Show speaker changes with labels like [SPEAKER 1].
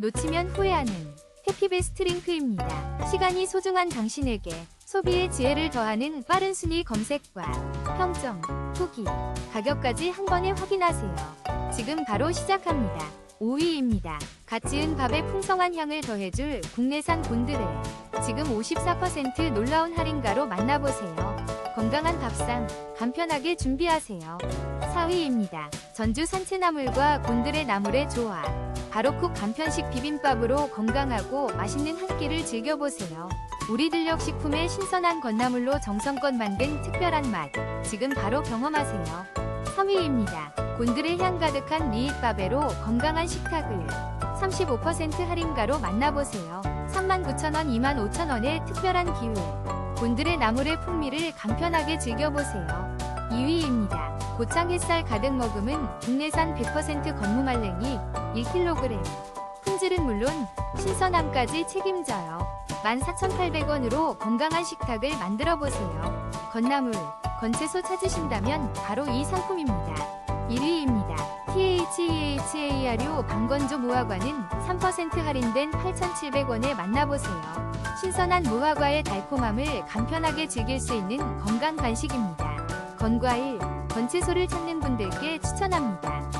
[SPEAKER 1] 놓치면 후회하는 해피베스트 링크입니다. 시간이 소중한 당신에게 소비의 지혜를 더하는 빠른 순위 검색과 평점, 후기, 가격까지 한 번에 확인하세요. 지금 바로 시작합니다. 5위입니다. 갓 지은 밥에 풍성한 향을 더해줄 국내산 곤드레. 지금 54% 놀라운 할인가로 만나보세요. 건강한 밥상, 간편하게 준비하세요. 4위입니다. 전주 산채나물과 곤드레 나물의 조화. 바로쿡 간편식 비빔밥으로 건강하고 맛있는 한 끼를 즐겨보세요. 우리 들녘 식품의 신선한 건나물로 정성껏 만든 특별한 맛. 지금 바로 경험하세요. 3위입니다. 곤드레 향 가득한 리잇바베로 건강한 식탁을 35% 할인가로 만나보세요. 39,000원, 25,000원의 특별한 기회. 곤드레 나물의 풍미를 간편하게 즐겨보세요. 2위입니다. 고창 햇살 가득 머금은 국내산 100% 건무말랭이 1kg. 품질은 물론 신선함까지 책임져요. 14,800원으로 건강한 식탁을 만들어 보세요. 건나물, 건채소 찾으신다면 바로 이 상품입니다. 1위입니다. THEHARU 방건조 무화과는 3% 할인된 8,700원에 만나보세요. 신선한 무화과의 달콤함을 간편하게 즐길 수 있는 건강 간식입니다. 건과일, 건채소를 찾는 분들께 추천합니다.